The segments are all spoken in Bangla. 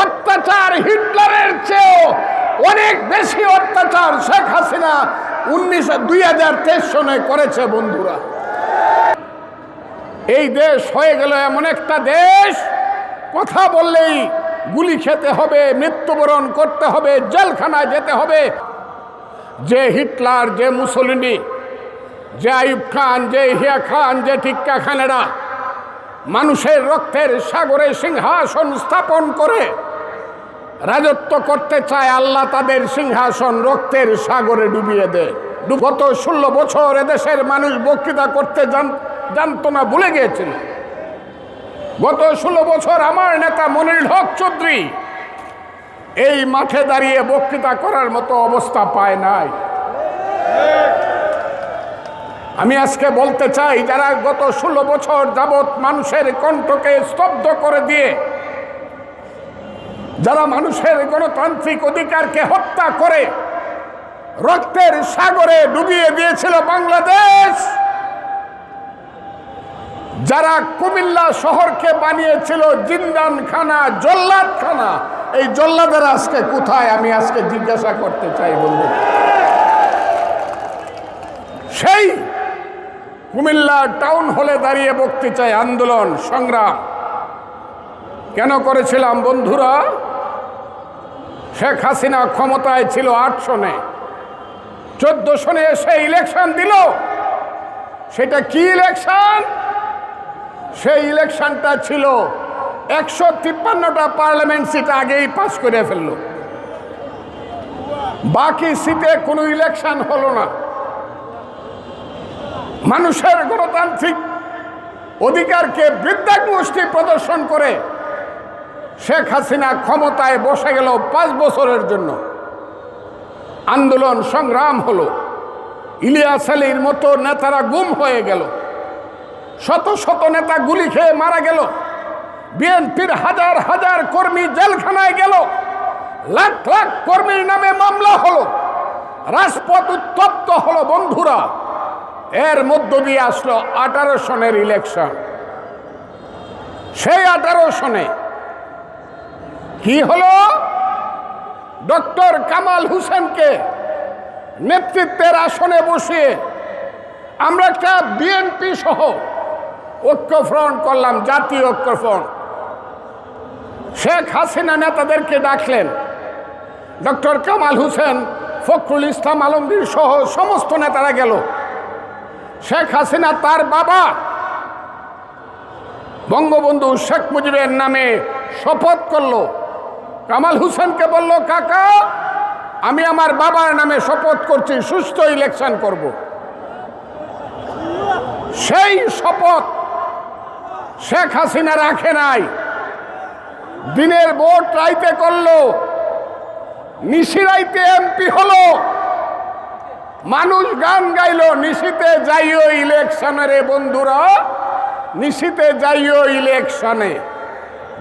অত্যাচার হিটলারের চেয়েও অনেক বেশি অত্যাচার শেখ হাসিনা উনিশশো দুই হাজার তেইশ সনে করেছে বন্ধুরা। এই দেশ হয়ে গেল এমন একটা দেশ, কথা বললেই গুলি খেতে হবে, মৃত্যুবরণ করতে হবে, জেলখানায় যেতে হবে। যে হিটলার, যে মুসলিনি, যে আইব খান, যে হিয়া খান, যে টিক্কা খানেরা, মানুষের রক্তের সাগরে সিংহাসন স্থাপন করে রাজত্ব করতে চায় আল্লাহ তাদের সিংহাসন রক্তের সাগরে ডুবিয়ে দেয়। গত ষোলো বছর এদেশের মানুষ বক্তৃতা করতে জান- জানতো না, ভুলে গিয়েছিল। গত ষোলো বছর আমার নেতা মনির হক চৌধুরী এই মাঠে দাঁড়িয়ে বক্তৃতা করার মতো অবস্থা পায় নাই। আমি আজকে বলতে চাই, যারা গত ষোলো বছর যাবৎ মানুষের কণ্ঠকে স্তব্ধ করে দিয়ে যারা মানুষের গণতান্ত্রিক অধিকারকে হত্যা করে রক্তের সাগরে ডুবিয়ে দিয়েছিল বাংলাদেশ, যারা কুমিল্লা শহরকে বানিয়েছিল জিন্দান খানা জল্লাদ খানা এই জল্লাদের আজকে কোথায় আমি আজকে জিজ্ঞাসা করতে চাই বন্ধু? সেই কুমিল্লা টাউন হলে দাঁড়িয়ে বকতে চাই আন্দোলন, সংগ্রাম কেন করেছিলাম বন্ধুরা? শেখ হাসিনা ক্ষমতায় ছিল আট সনে। চোদ্দ সনে এসে ইলেকশন দিল। সেটা কি ইলেকশন সেই ইলেকশনটা ছিল একশো তিপ্পান্নটা পার্লামেন্ট সিট আগেই পাশ করে ফেলল। বাকি সিটে কোনো ইলেকশন হলো না। মানুষের গণতান্ত্রিক অধিকারকে বৃদ্ধাগোষ্ঠী প্রদর্শন করে শেখ হাসিনা ক্ষমতায় বসে গেল পাঁচ বছরের জন্য। আন্দোলন সংগ্রাম হলো। ইলিয়াস আলীর মতো নেতারা গুম হয়ে গেল। শত শত নেতা গুলি খেয়ে মারা গেল। বিএনপির হাজার হাজার কর্মী জেলখানায় গেল। লাখ লাখ কর্মীর নামে মামলা হলো। রাজপথ উত্তপ্ত হলো বন্ধুরা। এর মধ্য দিয়ে আসলো আঠারো সনের ইলেকশন সেই আঠারো সনে কি হলো? ডক্টর কামাল হোসেনকে নেতৃত্বের আসনে বসিয়ে আমরা একটা বিএনপি সহ ঐক্যফ্রন্ট করলাম, জাতীয় ঐক্যফ্রন্ট। শেখ হাসিনা নেতাদেরকে ডাকলেন, ডক্টর কামাল হোসেন, ফখরুল ইসলাম আলমগীর সহ সমস্ত নেতারা গেল। শেখ হাসিনা তার বাবা, বঙ্গবন্ধু শেখ মুজিবের নামে শপথ করল। কামাল হোসেনকে বলল, কাকা, আমি আমার বাবার নামে শপথ করছি, সুস্থ ইলেকশন করব। সেই শপথ শেখ হাসিনা রাখে নাই। দিনের ভোট রাইতে করল নিশিরাইতে এমপি হলো। মানুষ গান গাইলো, নিশিতে যাইও ইলেকশনে রে বন্ধুরা, নিশিতে যাইও ইলেকশনে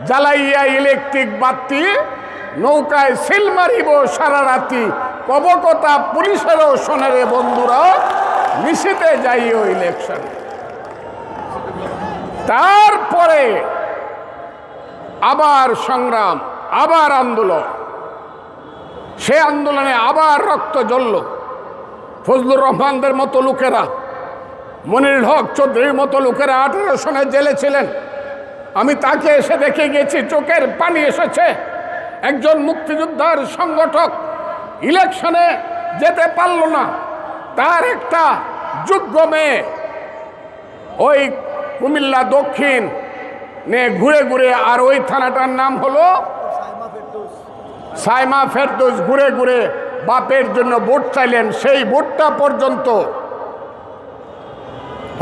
জ্বালাইয়া ইলেকট্রিক বাতি, নৌকায় সিল মারিব সারা রাতি। কবকতা পুলিশেরও শোনে রে বন্ধুরা নিশিতে যাইও ইলেকশনে। তারপরে আবার সংগ্রাম, আবার আন্দোলন। সে আন্দোলনে আবার রক্ত জ্বলল। ফজলুর রহমানদের মতো লোকেরা, মনির হক চৌধুরীর মতো লোকেরা আঠেরো সনে জেলে ছিলেন। আমি তাকে এসে দেখে গেছি চোখের পানি এসেছে। একজন মুক্তিযোদ্ধার সংগঠক ইলেকশনে যেতে পারল না। তার একটা যোগ্য মেয়ে ওই কুমিল্লা দক্ষিণ নে ঘুরে ঘুরে, আর ওই থানাটার নাম হলো সাইমা ফেরদৌস। ঘুরে ঘুরে বাপের জন্য ভোট চাইলেন, সেই ভোটটা পর্যন্ত।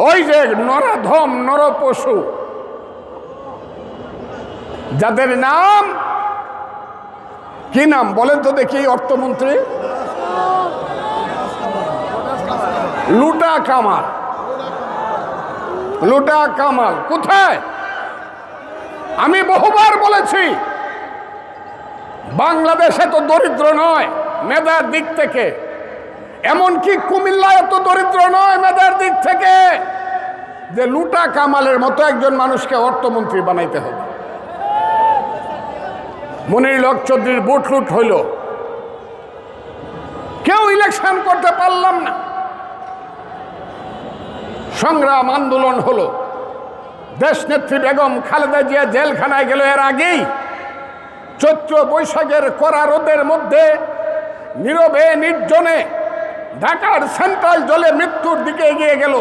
ওই যে নরাধম নরপশু যাদের নাম? কি নাম? বলেন তো দেখি অর্থমন্ত্রী। লুটা কামাল। লুটা কামাল, কোথায়? আমি বহুবার বলেছি, বাংলাদেশে তো দরিদ্র নয় মেধার দিক থেকে। এমনকি কুমিল্লা এত দরিদ্র নয় মেধার দিক থেকে। যে লুটা কামালের মতো একজন মানুষকে অর্থমন্ত্রী বানাইতে হবে। মনির লক চৌধুরীর বুট লুট হইল। কেউ ইলেকশন করতে পারলাম না। সংগ্রাম আন্দোলন হলো। দেশনেত্রী বেগম খালেদা জিয়া জেলখানায় গেল এর আগেই। চৈত্র বৈশাখের কড়া রোদের মধ্যে, নীরবে নির্জনে ঢাকার সেন্ট্রাল জলে মৃত্যুর দিকে এগিয়ে গেল।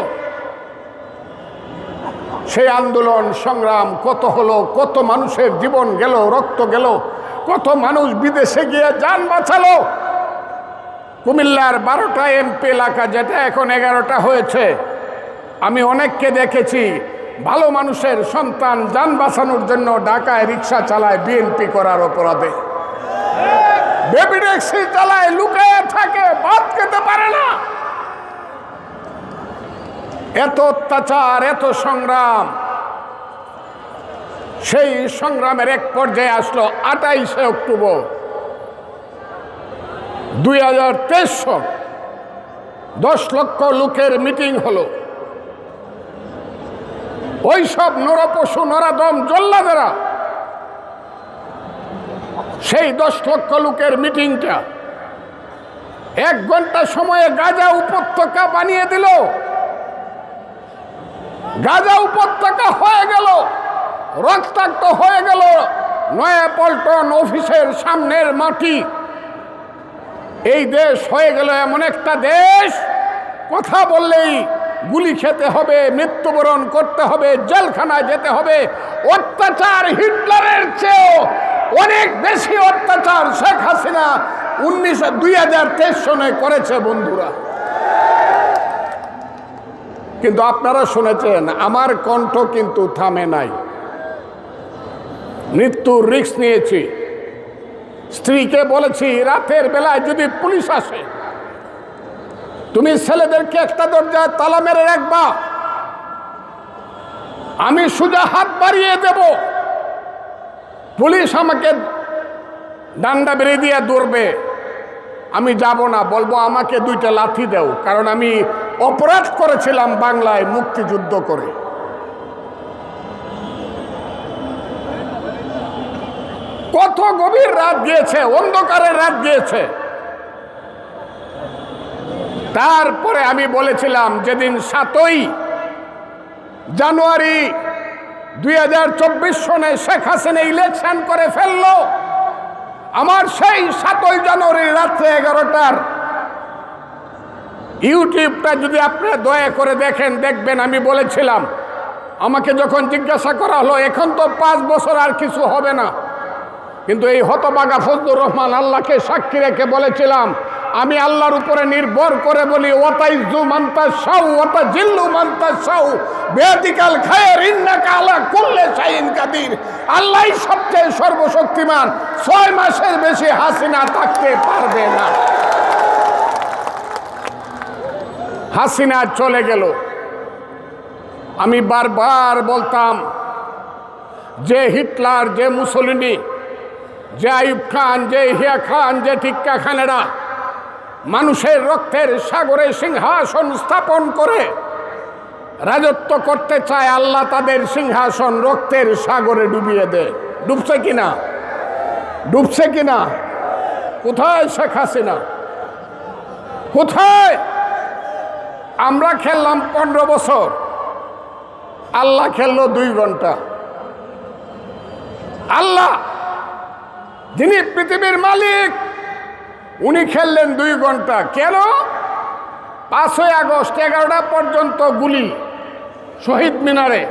সেই আন্দোলন, সংগ্রাম, কত হলো, কত মানুষের জীবন গেল, রক্ত গেল, কত মানুষ বিদেশে গিয়ে যান বাঁচালো। কুমিল্লার বারোটা এমপি এলাকা যেটা এখন এগারোটা হয়েছে, আমি অনেককে দেখেছি, ভালো মানুষের সন্তান যান বাঁচানোর জন্য ঢাকায় রিক্সা চালায় বিএনপি করার অপরাধে। বেবি ট্যাক্সি চালায় লুকায় থাকে বাদ খেতে পারে না। এত অত্যাচার, এত সংগ্রাম। সেই সংগ্রামের এক পর্যায়ে আসলো আটাইশে অক্টোবর। দুই হাজার তেইশ দশ লক্ষ লোকের মিটিং হলো। ওই সব নরপশু নরাদম জল্লাদেরা, সেই দশ লক্ষ লোকের মিটিংটা এক ঘণ্টা সময়ে গাজা উপত্যকা বানিয়ে দিল। গাজা উপত্যকা হয়ে গেল, রক্তাক্ত হয়ে গেল নয়া পল্টন অফিসের সামনের মাটি। এই দেশ হয়ে গেল এমন একটা দেশ, কথা বললেই গুলি খেতে হবে, মৃত্যুবরণ করতে হবে, জেলখানায় যেতে হবে। অত্যাচার হিটলারের চেয়েও অনেক বেশি অত্যাচার শেখ হাসিনা উনিশশো দুই সনে করেছে বন্ধুরা। কিন্তু আপনারা শুনেছেন, আমার কণ্ঠ কিন্তু থামে নাই। মৃত্যুর রিস্ক নিয়েছি। স্ত্রীকে বলেছি, রাতের বেলায় যদি পুলিশ আসে, তুমি ছেলেদেরকে একটা দরজায় তালা মেরে রাখবা। আমি সোজা হাত বাড়িয়ে দেব। পুলিশ আমাকে ডান্ডা বেড়ে দিয়ে দৌড়বে। আমি যাব না, বলব আমাকে দুইটা লাথি দেও, কারণ আমি অপরাধ করেছিলাম বাংলায় মুক্তিযুদ্ধ করে। কত গভীর রাত গিয়েছে অন্ধকারের রাত গিয়েছে। তারপরে আমি বলেছিলাম, যেদিন সাতই জানুয়ারি দুই হাজার চব্বিশ সনে শেখ হাসিনা ইলেকশন করে ফেলল আমার সেই সাতই জানুয়ারি রাত্রে এগারোটার ইউটিউবটা যদি আপনারা দয়া করে দেখেন, দেখবেন, আমি বলেছিলাম। আমাকে যখন জিজ্ঞাসা করা হলো, এখন তো পাঁচ বছর আর কিছু হবে না। কিন্তু এই হতবাগা ফজলুর রহমান আল্লাহকে সাক্ষী রেখে বলেছিলাম, আমি আল্লাহর উপরে নির্ভর করে বলি, ওয়াতাইজু মান্তা সাউ ওয়াতা জিল্লু মান্তা সাউ বেদিকাল খায়ের আলা কুল্লে শাইন কাদির। আল্লাহই সবচেয়ে সর্বশক্তিমান। ছয় মাসের বেশি হাসিনা থাকতে পারবে না। হাসিনা চলে গেল। আমি বারবার বলতাম, যে হিটলার, যে মুসলিনী যে আইব খান, যে হিয়া খান, যে টিক্কা খানেরা, মানুষের রক্তের সাগরে সিংহাসন স্থাপন করে রাজত্ব করতে চায় আল্লাহ তাদের সিংহাসন রক্তের সাগরে ডুবিয়ে দেয় ডুবছে কিনা? ডুবছে কিনা? কোথায় শেখ হাসিনা? কোথায়? আমরা খেললাম পনেরো বছর। আল্লাহ খেললো দুই ঘণ্টা। আল্লাহ, যিনি পৃথিবীর মালিক, উনি খেললেন দুই ঘণ্টা। কেন? পাঁচই আগস্ট এগারোটা পর্যন্ত গুলি। শহীদ মিনারে।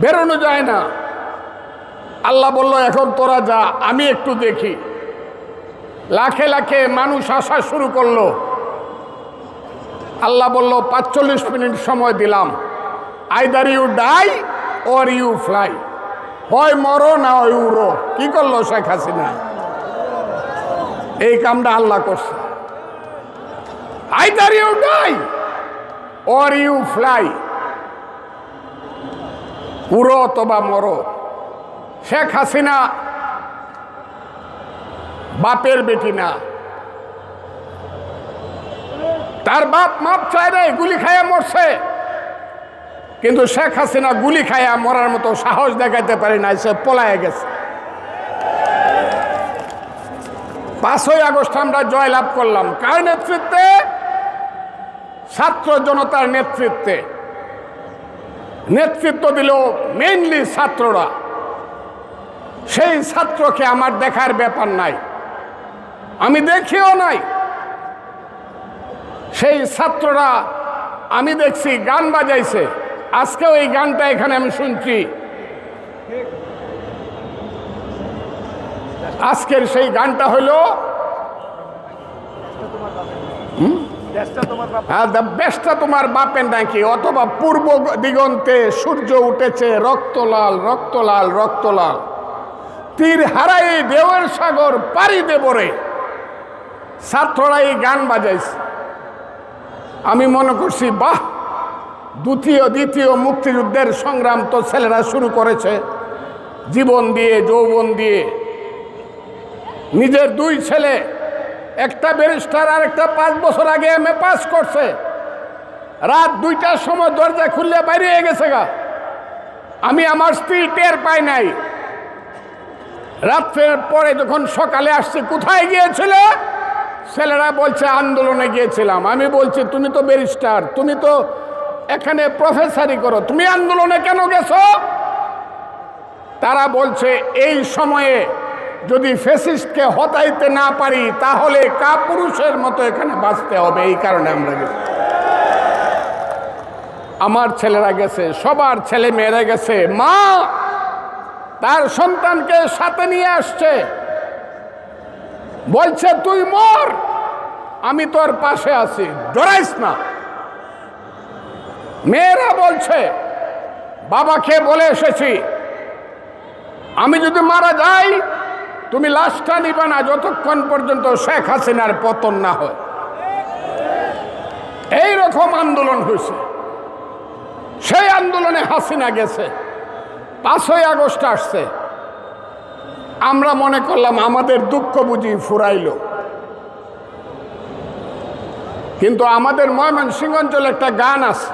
বেরোনো যায় না। আল্লাহ বলল, এখন তোরা যা, আমি একটু দেখি। লাখে লাখে মানুষ আসা শুরু করল। আল্লাহ বলল, পাঁচচল্লিশ মিনিট সময় দিলাম। Either you die or you fly হয় মরো না হয় উড়ো। কি করল শেখ হাসিনা? এই কামটা আল্লাহ করছে। Either you die or you fly উড়ো অথবা মরো। শেখ হাসিনা বাপের বেটি না। তার বাপ মাপ চায় রে গুলি খাইয়া মরছে। কিন্তু শেখ হাসিনা গুলি খাইয়া মরার মতো সাহস দেখাইতে পারে না সে পলায় গেছে। পাঁচই আগস্ট আমরা জয়লাভ করলাম। কার নেতৃত্বে? ছাত্র জনতার নেতৃত্বে। নেতৃত্ব দিল মেইনলি ছাত্ররা। সেই ছাত্রকে আমার দেখার ব্যাপার নাই। আমি দেখিও নাই। সেই ছাত্ররা, আমি দেখছি গান বাজাইছে। আজকেও এই গানটা এখানে আমি শুনছি। আজকের সেই গানটা হলো হ্যাঁ বেস্টটা তোমার বাপের নাকি? অথবা পূর্ব দিগন্তে সূর্য উঠেছে রক্তলাল রক্তলাল রক্তলাল। তীর হারাই দেওয়ের সাগর পারি দেবরে ছাত্ররা এই গান বাজাইছে। আমি মনে করছি, বাহ! দ্বিতীয় দ্বিতীয় মুক্তিযুদ্ধের সংগ্রাম তো ছেলেরা শুরু করেছে। জীবন দিয়ে, যৌবন দিয়ে। নিজের দুই ছেলে একটা ব্যারিস্টার আর একটা পাঁচ বছর আগে এম এ পাস করছে। রাত দুইটার সময় দরজা খুললে বাইরে গেছে গা। আমি আমার স্ত্রী টের পাই নাই। রাত্রের পরে যখন সকালে আসছে, কোথায় গিয়েছিল? ছেলেরা বলছে, আন্দোলনে গিয়েছিলাম। আমি বলছি, তুমি তো ব্যারিস্টার, তুমি তো এখানে প্রফেসরি করো। তুমি আন্দোলনে কেন গেছো? তারা বলছে, এই সময়ে যদি ফেসিস্টকে হতাইতে না পারি, তাহলে কাপুরুষের মতো এখানে বাঁচতে হবে, এই কারণে আমরা গেছি। আমার ছেলেরা গেছে, সবার ছেলে মেয়েরা গেছে। মা তার সন্তানকে সাথে নিয়ে আসছে। বলছে, তুই মর, আমি তোর পাশে আছি, ডরাইস না। মেয়েরা বলছে, বাবাকে বলে এসেছি, আমি যদি মারা যাই তুমি লাশটা নিবে না, যতক্ষণ পর্যন্ত শেখ হাসিনার পতন না হয়। এই রকম আন্দোলন হয়েছে। সেই আন্দোলনে হাসিনা গেছে। পাঁচই আগস্ট আসছে। আমরা মনে করলাম আমাদের দুঃখ বুঝি ফুরাইল। কিন্তু আমাদের ময়মনসিংহ অঞ্চলে একটা গান আছে।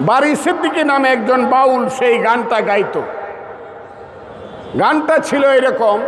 বাড়ি সিদ্দিকী নামে একজন বাউল সেই গানটা গাইতো। গানটা ছিল এরকম।